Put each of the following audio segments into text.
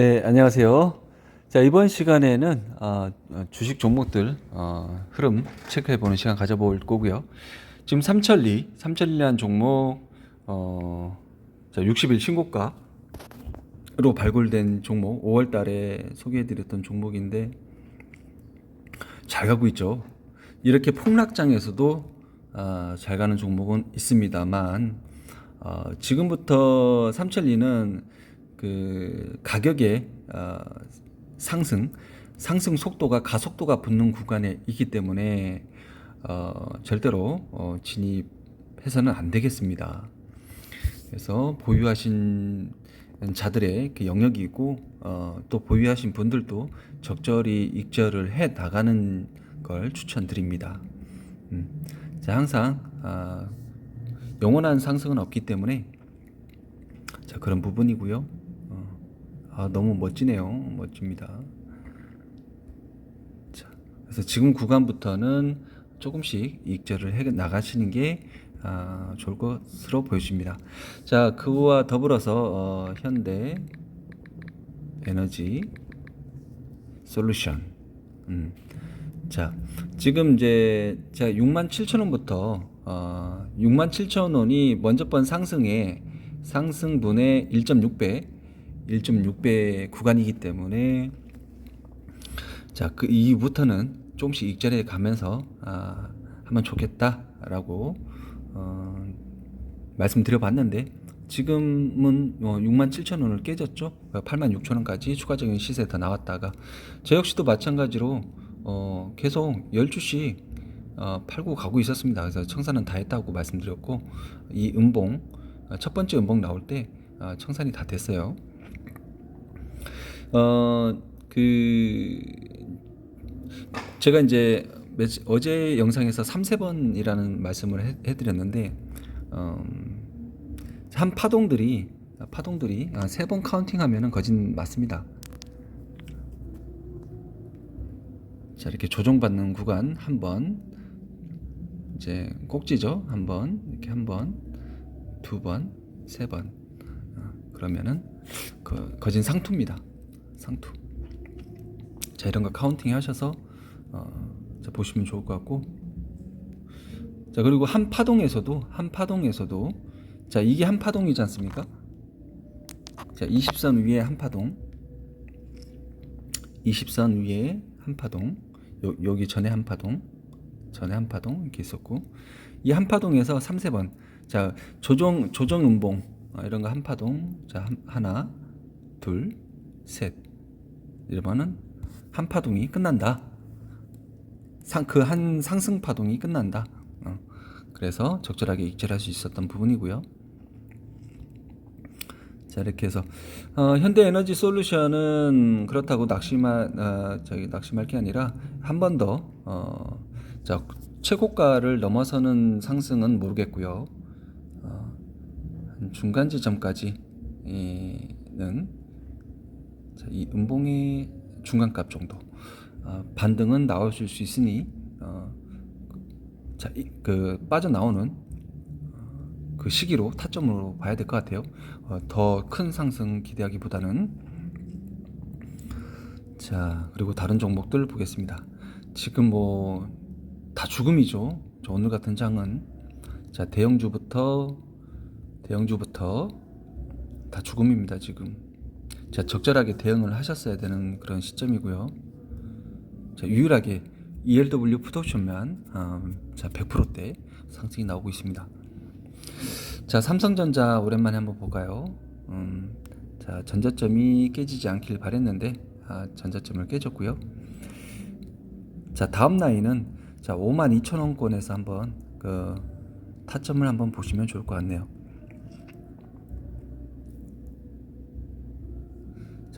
네, 안녕하세요. 자, 이번 시간에는 어, 어, 주식 종목들 어, 흐름 체크해 보는 시간 가져볼 거고요. 지금 삼천리, 삼천리라는 종목 어, 자, 60일 신고가로 발굴된 종목 5월 달에 소개해 드렸던 종목인데 잘 가고 있죠. 이렇게 폭락장에서도 아, 잘 가는 종목은 있습니다만 어, 지금부터 삼천리는 그 가격의 어, 상승 상승 속도가 가속도가 붙는 구간에 있기 때문에 어, 절대로 어, 진입해서는 안 되겠습니다. 그래서 보유하신 자들의 그 영역이고 어, 또 보유하신 분들도 적절히 익절을 해 나가는 걸 추천드립니다. 음. 자, 항상 아, 영원한 상승은 없기 때문에 자 그런 부분이고요. 어, 아 너무 멋지네요. 멋집니다. 자, 그래서 지금 구간부터는 조금씩 익절을 해 나가시는 게 아, 좋을 것으로 보여집니다. 자, 그와 더불어서 어, 현대 에너지 솔루션. 음. 자, 지금 이제 제가 6만 7천 원부터 어, 6만 7천 원이 먼저 번 상승의 상승분의 1.6배, 1.6배 구간이기 때문에 자, 그 이후부터는 조금씩 익절해 가면서 아, 하면 좋겠다라고 어, 말씀드려봤는데 지금은 어, 6만 7천 원을 깨졌죠. 8만 6천 원까지 추가적인 시세 더 나왔다가 저 역시도 마찬가지로 어, 계속 12시 어, 팔고 가고 있었습니다. 그래서 청산은 다 했다고 말씀드렸고 이 음봉 어, 첫 번째 음봉 나올 때 어, 청산이 다 됐어요. 어 그 제가 이제 어제 영상에서 3, 세 번이라는 말씀을 해, 해드렸는데 음, 한 파동들이 파동들이 아, 세번 카운팅하면은 거짓 맞습니다. 자 이렇게 조정받는 구간 한 번 이제 꼭지죠? 한 번 이렇게 한 번 두 번 세 번. 어, 그러면은 그 거진 상투입니다 상투. 자 이런 거 카운팅 하셔서 어, 자, 보시면 좋을 것 같고. 자 그리고 한 파동에서도 한 파동에서도 자 이게 한 파동이지 않습니까? 자 20선 위에 한 파동. 20선 위에 한 파동. 요, 여기 전에 한 파동. 전에 한 파동 이렇게 있었고. 이 한 파동에서 3세 번. 자, 조정 조정 음봉. 아, 이런 거 한 파동. 자, 한, 하나, 둘, 셋. 이러면은 한 파동이 끝난다. 상 그 한 상승 파동이 끝난다. 어. 그래서 적절하게 익절할 수 있었던 부분이고요. 자 이렇게 해서 어, 현대 에너지 솔루션은 그렇다고 낙심할 어, 저기 낙심할 게 아니라 한 번 더 어, 자 최고가를 넘어서는 상승은 모르겠고요. 어, 한 중간 지점까지는 자, 이 음봉의 중간값 정도 어, 반등은 나오실 수 있으니 어, 자, 이, 그 빠져나오는 그 시기로 타점으로 봐야 될 것 같아요. 어, 더큰 상승 기대하기보다는 자 그리고 다른 종목들 보겠습니다. 지금 뭐 다 죽음이죠. 저 오늘 같은 장은 자 대형주부터 대형주부터 다 죽음입니다 지금. 자 적절하게 대응을 하셨어야 되는 그런 시점이고요. 자 유일하게 ELW 풋옵션만 음, 자 100%대 상승이 나오고 있습니다. 자 삼성전자 오랜만에 한번 볼까요? 음, 자 전자점이 깨지지 않길 바랬는데 아, 전자점을 깨졌고요. 자 다음 라인은 자 52,000원권에서 한번 그 타점을 한번 보시면 좋을 것 같네요.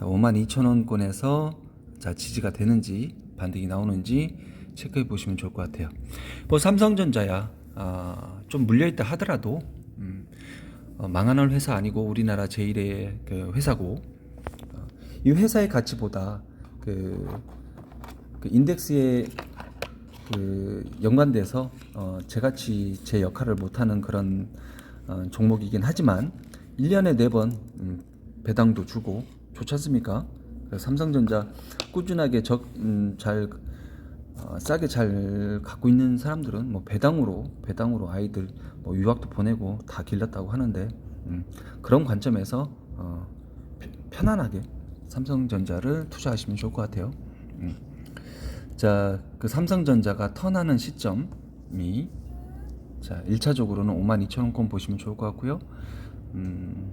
자 52,000원권에서 자 지지가 되는지 반등이 나오는지 체크해 보시면 좋을 것 같아요. 뭐 삼성전자야 아, 좀 물려 있다 하더라도 음, 어, 망하는 회사 아니고 우리나라 제일의 그 회사고 어, 이 회사의 가치보다 그, 그 인덱스에 그 연관돼서 어, 제가치 제 역할을 못하는 그런 어, 종목이긴 하지만 1년에 4번 음, 배당도 주고 좋지 않습니까? 삼성전자 꾸준하게 적, 음, 잘 어, 싸게 잘 갖고 있는 사람들은 뭐 배당으로 배당으로 아이들 뭐 유학도 보내고 다 길렀다고 하는데 음, 그런 관점에서 어, 펴- 편안하게 삼성전자를 투자하시면 좋을 것 같아요. 음. 자, 그 삼성전자가 턴하는 시점이 자, 1차적으로는 52,000원권 보시면 좋을 것 같고요. 음,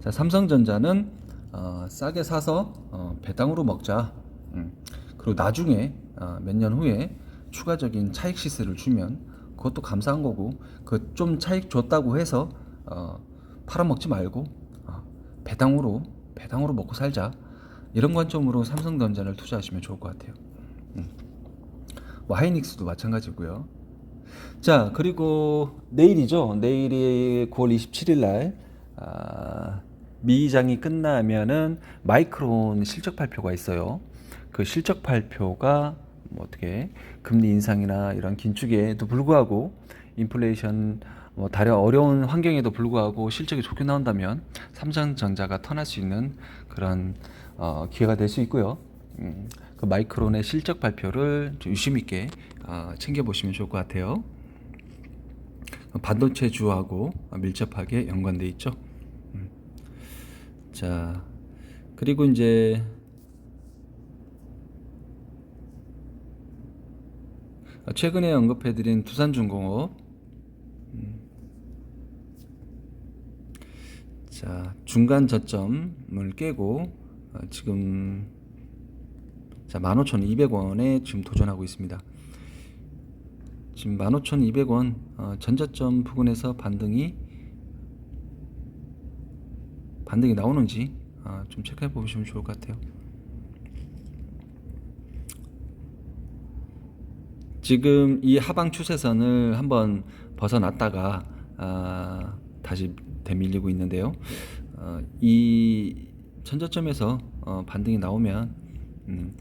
자, 삼성전자는 어, 싸게 사서 어, 배당으로 먹자. 음. 그리고 나중에 어, 몇년 후에 추가적인 차익 시세를 주면 그것도 감사한 거고 그 좀 차익 줬다고 해서 어, 팔아먹지 말고 어, 배당으로 배당으로 먹고 살자. 이런 관점으로 삼성전자를 투자하시면 좋을 것 같아요. 음. 뭐 하이닉스도 마찬가지고요. 자 그리고 내일이죠. 내일이 9월 27일 날 아, 미장이 끝나면은 마이크론 실적 발표가 있어요. 그 실적 발표가 뭐 어떻게 금리 인상이나 이런 긴축에도 불구하고 인플레이션 뭐 다른 어려운 환경에도 불구하고 실적이 좋게 나온다면 삼성전자가 턴할 수 있는 그런 어, 기회가 될 수 있고요. 음, 그 마이크론의 실적 발표를 좀 유심 있게 어, 챙겨 보시면 좋을 것 같아요. 반도체 주하고 밀접하게 연관돼 있죠. 음. 자, 그리고 이제 최근에 언급해드린 두산중공업. 음. 자, 중간 저점을 깨고 어, 지금 자 15,200원에 지금 도전하고 있습니다. 지금 15,200원 어, 전저점 부근에서 반등이 반등이 나오는지 어, 좀 체크해 보시면 좋을 것 같아요. 지금 이 하방 추세선을 한번 벗어났다가 아, 다시 되밀리고 있는데요. 어, 이 전저점에서 어, 반등이 나오면 음,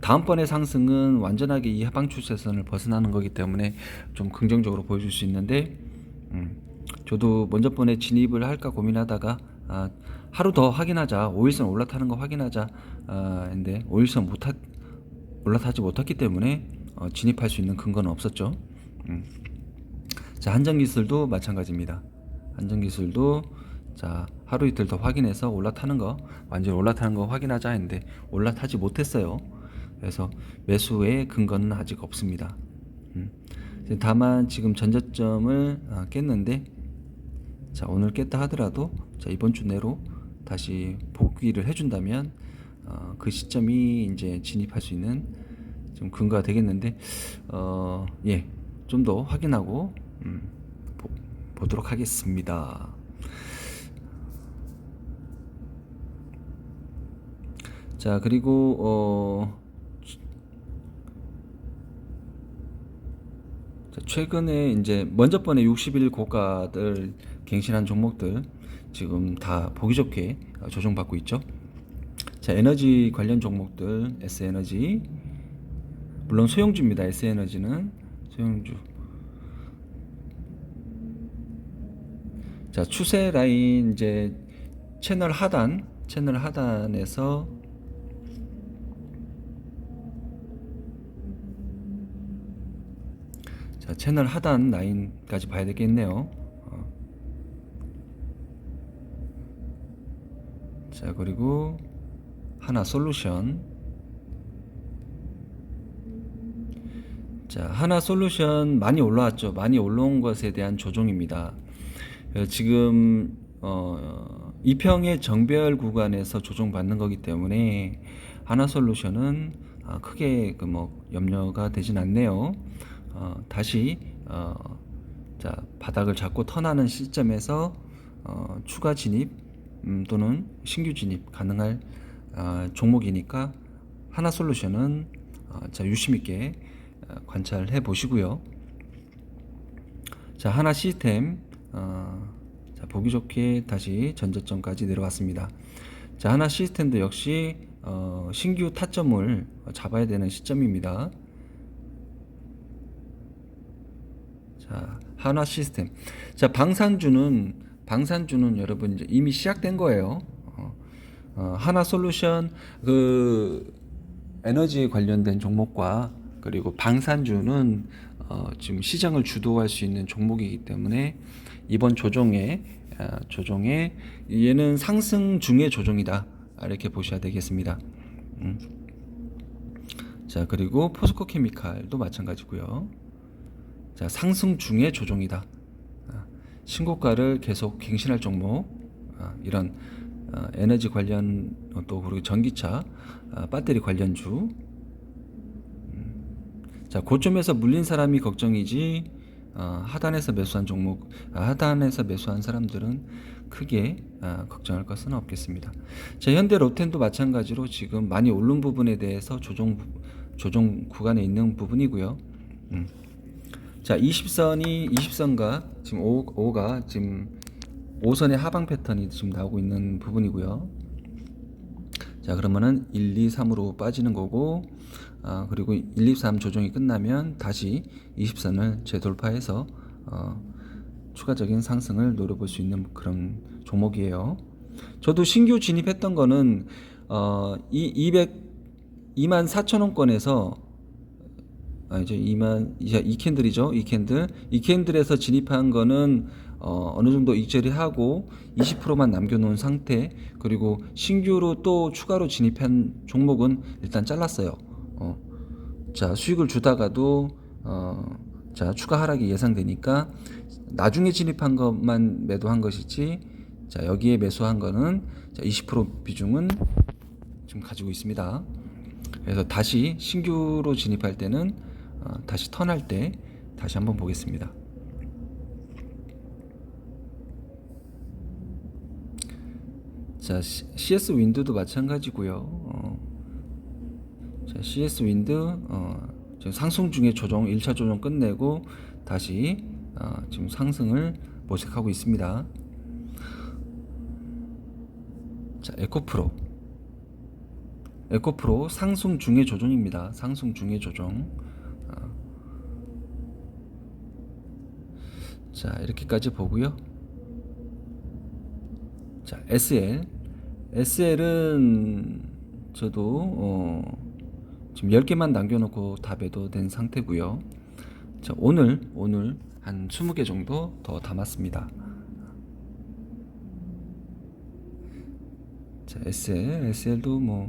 다음번의 상승은 완전하게 이 하방 추세선을 벗어나는 거기 때문에 좀 긍정적으로 보여줄 수 있는데 음, 저도 먼저 번에 진입을 할까 고민하다가 아, 하루 더 확인하자 5일선 올라타는 거 확인하자 아, 근데 5일선 못하, 올라타지 못했기 때문에 어, 진입할 수 있는 근거는 없었죠 음. 자 한정기술도 마찬가지입니다 한정기술도 자 하루 이틀 더 확인해서 올라타는 거 완전히 올라타는 거 확인하자 했는데 올라타지 못했어요 그래서 매수의 근거는 아직 없습니다. 음. 다만 지금 전저점을 어, 깼는데 자 오늘 깼다 하더라도 자 이번 주 내로 다시 복귀를 해준다면 어, 그 시점이 이제 진입할 수 있는 좀 근거가 되겠는데 어, 예 좀 더 확인하고 음, 보, 보도록 하겠습니다. 자 그리고 어, 자, 최근에 이제 먼저 번에 60일 고가들 갱신한 종목들 지금 다 보기 좋게 어, 조정받고 있죠. 자 에너지 관련 종목들 S에너지 물론 소형주입니다. S에너지는 소형주. 자 추세 라인 이제 채널 하단 채널 하단에서 자, 채널 하단 라인까지 봐야 되겠네요. 어. 자, 그리고 하나 솔루션. 자, 하나 솔루션 많이 올라왔죠. 많이 올라온 것에 대한 조정입니다. 어, 지금 어, 이평의 정배열 구간에서 조정받는 거기 때문에 하나 솔루션은 아, 크게 그 뭐 염려가 되진 않네요. 어, 다시 어, 자 바닥을 잡고 턴하는 시점에서 어, 추가 진입 음, 또는 신규 진입 가능할 어, 종목이니까 하나 솔루션은 어, 자 유심 있게 어, 관찰해 보시고요. 자 하나 시스템 어, 자 보기 좋게 다시 전저점까지 내려왔습니다. 자 하나 시스템도 역시 어, 신규 타점을 잡아야 되는 시점입니다. 자, 한화 시스템. 자, 방산주는 방산주는 여러분 이제 이미 시작된 거예요. 어, 어, 하나 솔루션 그 에너지에 관련된 종목과 그리고 방산주는 어, 지금 시장을 주도할 수 있는 종목이기 때문에 이번 조정에 어, 조정에 얘는 상승 중의 조정이다 이렇게 보셔야 되겠습니다. 음. 자 그리고 포스코 케미칼도 마찬가지고요. 자 상승 중의 조정이다. 아, 신고가를 계속 갱신할 종목 아, 이런 어, 에너지 관련 어, 또 그리고 전기차 아, 배터리 관련주 음. 자 고점에서 물린 사람이 걱정이지 어, 하단에서 매수한 종목 아, 하단에서 매수한 사람들은 크게 아, 걱정할 것은 없겠습니다. 자 현대 로텐도 마찬가지로 지금 많이 오른 부분에 대해서 조정 부- 조정 구간에 있는 부분이고요. 음. 자 20선이 20선과 지금 5, 5가 지금 5선의 하방 패턴이 지금 나오고 있는 부분이고요. 자 그러면은 1, 2, 3으로 빠지는 거고 아, 그리고 1, 2, 3 조정이 끝나면 다시 20선을 재돌파해서 어, 추가적인 상승을 노려볼 수 있는 그런 종목이에요. 저도 신규 진입했던 거는 어, 이 200, 2만 4천 원권에서 아 이제 2만 이제 이 캔들이죠. 이 캔들. 이 캔들에서 진입한 거는 어, 어느 정도 익절이 하고 20%만 남겨놓은 상태. 그리고 신규로 또 추가로 진입한 종목은 일단 잘랐어요. 어, 자 수익을 주다가도 어, 자 추가 하락이 예상되니까 나중에 진입한 것만 매도한 것이지. 자 여기에 매수한 거는 자, 20% 비중은 지금 가지고 있습니다. 그래서 다시 신규로 진입할 때는 어, 다시 턴할 때 다시 한번 보겠습니다. 자, CS 윈드도 마찬가지고요. 어, 자, CS 윈드 어, 지금 상승 중에 조정 1차 조정 끝내고 다시 어, 지금 상승을 모색하고 있습니다. 자, 에코프로 에코프로 상승 중의 조정입니다. 상승 중의 조정. 어. 자 이렇게까지 보고요. 자 SL SL은 저도 어, 지금 10개만 남겨놓고 다 매도된 상태고요. 자 오늘 오늘 한 20개 정도 더 담았습니다. 자 SL SL도 뭐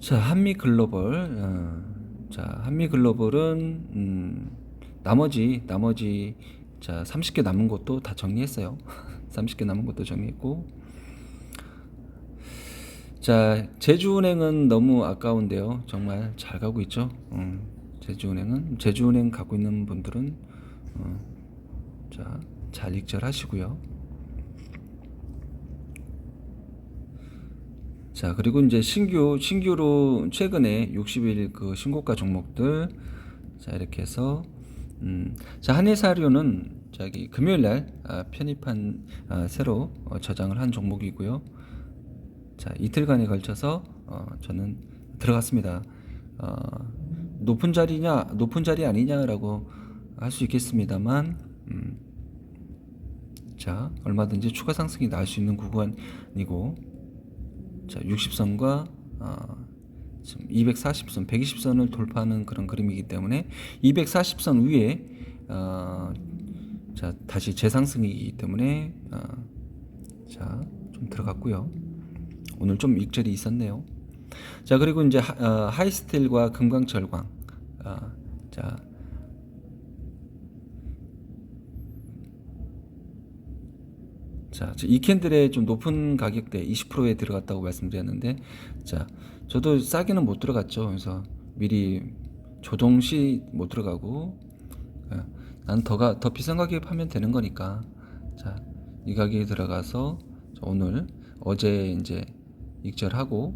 자, 한미 글로벌. 어, 자, 한미 글로벌은 음, 나머지 나머지 자, 30개 남은 것도 다 정리했어요. 30개 남은 것도 정리했고. 자, 제주은행은 너무 아까운데요. 정말 잘 가고 있죠. 음, 제주은행은 제주은행 갖고 있는 분들은 어, 자, 잘 익절하시고요. 자 그리고 이제 신규 신규로 최근에 60일 그 신고가 종목들 자 이렇게 해서 음, 자 한해사료는 저기 금요일 날 아, 편입한 아, 새로 어, 저장을 한 종목이고요. 자 이틀간에 걸쳐서 어, 저는 들어갔습니다. 어, 높은 자리냐 높은 자리 아니냐라고 할 수 있겠습니다만 음, 자 얼마든지 추가 상승이 나올 수 있는 구간이고 자, 60선과 어, 240선, 120선을 돌파하는 그런 그림이기 때문에 240선 위에 어, 자 다시 재상승이기 때문에 어, 자좀 들어갔고요. 오늘 좀 익절이 있었네요. 자 그리고 이제 하, 어, 하이스틸과 금강철광 어, 자 자, 저이 캔들에 좀 높은 가격대 20%에 들어갔다고 말씀드렸는데, 자, 저도 싸게는 못 들어갔죠. 그래서 미리 조정 시못 들어가고, 예, 난 더가 더 비싼 가격에 파면 되는 거니까, 자, 이 가격에 들어가서 자, 오늘 어제 이제 익절하고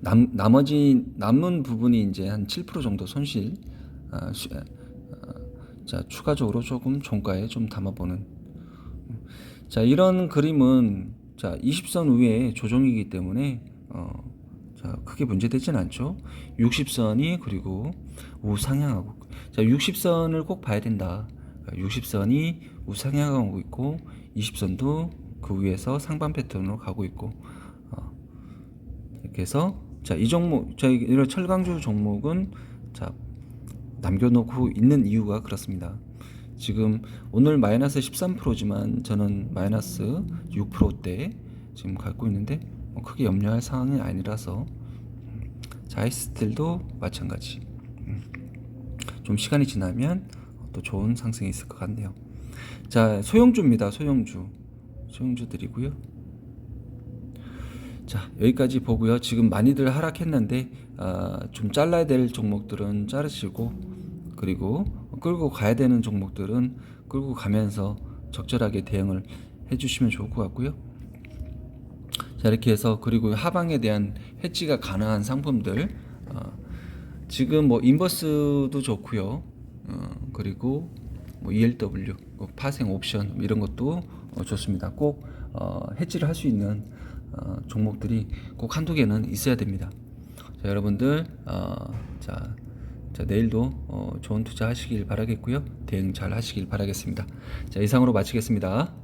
남 나머지 남은 부분이 이제 한 7% 정도 손실, 아, 수- 아, 자 추가적으로 조금 종가에 좀 담아보는 자 이런 그림은 자 20선 위에 조정이기 때문에 어, 자 크게 문제되진 않죠. 60선이 그리고 우상향하고 자 60선을 꼭 봐야 된다. 60선이 우상향하고 있고 20선도 그 위에서 상반 패턴으로 가고 있고 어, 이렇게 해서 자 이 종목 저희 이런 철강주 종목은 자 남겨놓고 있는 이유가 그렇습니다. 지금 오늘 마이너스 13%지만 저는 마이너스 6%대 지금 갖고 있는데 뭐 크게 염려할 상황이 아니라서 자이스틸도 마찬가지. 음. 좀 시간이 지나면 또 좋은 상승이 있을 것 같네요. 자 소형주입니다. 소형주 소형주들이고요. 자 여기까지 보고요. 지금 많이들 하락했는데 아, 좀 잘라야 될 종목들은 자르시고 그리고 끌고 가야 되는 종목들은 끌고 가면서 적절하게 대응을 해주시면 좋을 것 같고요. 자 이렇게 해서 그리고 하방에 대한 해지가 가능한 상품들 어, 지금 뭐 인버스도 좋고요. 어, 그리고 뭐 ELW, 뭐 파생 옵션 이런 것도 어, 좋습니다. 꼭 어, 해지를 할 수 있는 어, 종목들이 꼭 한두 개는 있어야 됩니다. 자, 여러분들 어, 자, 자 내일도 어, 좋은 투자 하시길 바라겠고요. 대응 잘 하시길 바라겠습니다. 자 이상으로 마치겠습니다.